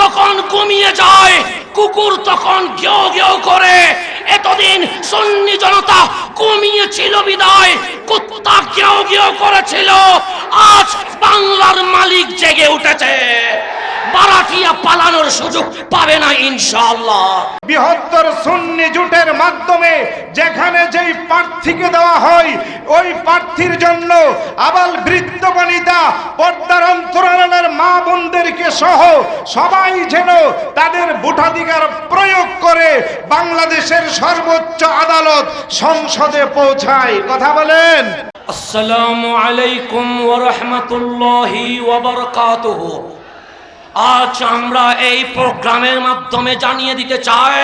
যখন ঘুমিয়ে যায়, কুকুর তখন গেও গেও করে, এতদিন সন্নি জনতা ঘুমিয়েছিল বিদায়, কুত্তা গেও গেও করেছিল, আজ বাংলার মালিক জেগে উঠেছে। বারাটিয়া পালানোর সুযোগ পাবে না ইনশাআল্লাহ। বৃহত্তর সুন্নি জুটের মাধ্যমে যেখানে যেই প্রার্থীকে দেওয়া হয় ওই প্রার্থীর জন্য আবাল বৃদ্ধ বনিতা, পর্দার অন্তরালের মা বোনদেরকে সহ সবাই যেন তাদের ভোটাধিকার প্রয়োগ করে বাংলাদেশের সর্বোচ্চ আদালত সংসদে পৌঁছায়। কথা বলেন। আসসালামু আলাইকুম ওয়া রাহমাতুল্লাহি ওয়া বারাকাতুহু আজ আমরা এই প্রোগ্রামের মাধ্যমে জানিয়ে দিতে চাই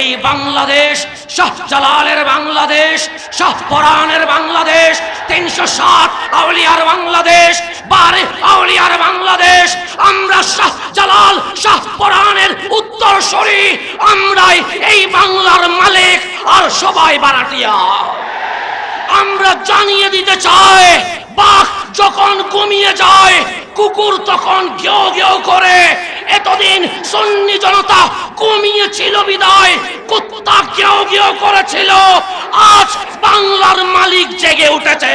এই বাংলাদেশ শাহজালালের বাংলাদেশ শাহপরানের বাংলাদেশ, তিনশো সাত আউলিয়ার বাংলাদেশ, বারে আউলিয়ার বাংলাদেশ, আমরা শাহ জালাল শাহজালাল শাহপরানের উত্তরসূরি, আমরাই এই বাংলার মালিক আর সবাই বারাটিয়া আমরা জানিয়ে দিতে চাই, বাঘ যখন কমিয়ে যায়, কুকুর তখন গেও গেও করে এতদিন সন্নি জনতা ঘুমিয়েছিল বিদায়, কুত্তা কেউ কেউ করেছিল। আজ বাংলার মালিক জেগে উঠেছে।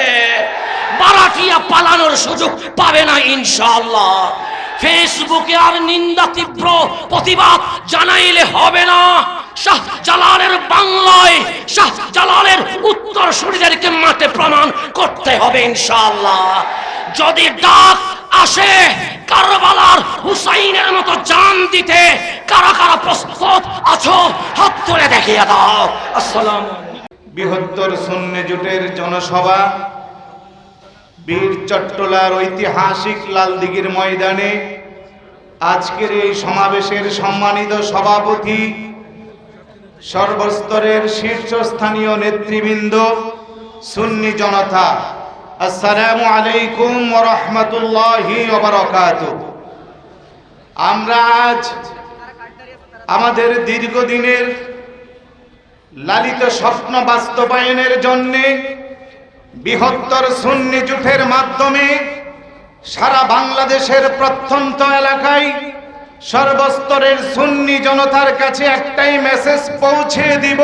বারাটিয়া পালানোর সুযোগ পাবে না ইনশাল্লাহ ফেসবুকে আর নিন্দা তীব্র প্রতিবাদ জানাইলে হবে না। শাহ জালালের বাংলায়, শাহ জালালের উত্তর সূর্যদেরকে মাঠে প্রমাণ করতে হবে ইনশাআল্লাহ। যদি ডাক আসে হুসাইনের মতো জান দিতে কারা কারা প্রস্তুত আছো, হাত তুলে দেখিয়ে দাও। আসসালামু বৃহত্তর সুন্নি জুটের জনসভা, বীর চট্টলার ঐতিহাসিক লালদিঘির ময়দানে আজকের এই সমাবেশের সম্মানিত সভাপতি, সর্বস্তরের শীর্ষস্থানীয় নেতৃবৃন্দ, সুন্নি জনতা। আসসালামু আলাইকুম ওয়া রাহমাতুল্লাহি ওয়া বারাকাতুহু। আমরা আজ আমাদের দীর্ঘদিনের লালিত স্বপ্ন বাস্তবায়নের জন্যে বৃহত্তর সুন্নি জুটের মাধ্যমে সারা বাংলাদেশের প্রত্যন্ত এলাকায় সর্বস্তরের সুন্নি জনতার কাছে একটাই মেসেজ পৌঁছে দিব।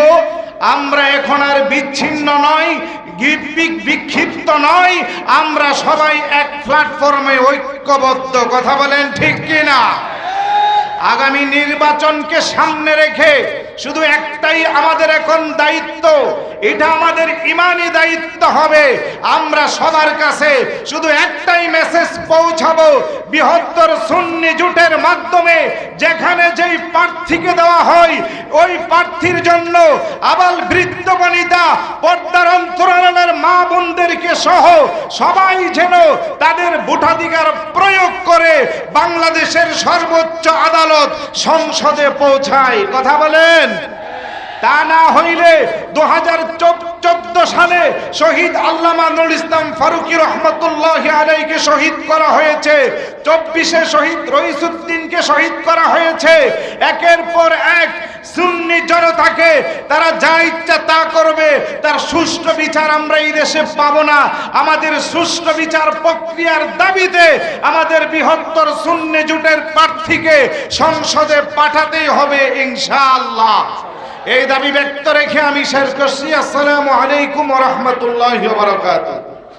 আমরা এখন আর বিচ্ছিন্ন নয় বিক্ষিপ্ত নয় আমরা সবাই এক প্ল্যাটফর্মে ঐক্যবদ্ধ। কথা বলেন ঠিক কিনা? আগামী নির্বাচনকে সামনে রেখে শুধু একটাই আমাদের এখন দায়িত্ব, এটা আমাদের ইমানি দায়িত্ব হবে। আমরা সবার কাছে শুধু একটাই মেসেজ পৌঁছাবো, বৃহত্তর সুন্নি জুটের মাধ্যমে, যেখানে যেই প্রার্থীকে দেওয়া হয় ওই প্রার্থীর জন্য আবাল বৃদ্ধ বনিতা, পর্দার অন্তরালের মা বোনদেরকে সহ সবাই যেন তাদের ভোটাধিকার প্রয়োগ করে বাংলাদেশের সর্বোচ্চ আদালত সংসদে পৌঁছায়। কথা বলেন? তা না হইলে দু হাজার চোদ্দ সালে শহীদ আল্লামা নুর ইসলাম ফারুকি রহমতুল্লাহ আলাইকে শহীদ করা হয়েছে। চব্বিশে শহীদ রইসুদ্দিনকে শহীদ করা হয়েছে। একের পর এক সুন্নি জনতাকে তারা যা ইচ্ছা তা করবে, তার সুষ্ঠু বিচার আমরা এই দেশে পাবো না। আমাদের সুষ্ঠু বিচার প্রক্রিয়ার দাবিতে আমাদের বৃহত্তর সুন্নি জুটের প্রার্থীকে সংসদে পাঠাতেই হবে ইনশাআল্লাহ। এই দাবি ব্যক্ত রেখে আমি শেষ করছি। আসসালামু আলাইকুম রহমতুল্লাহ বারকাতুহ।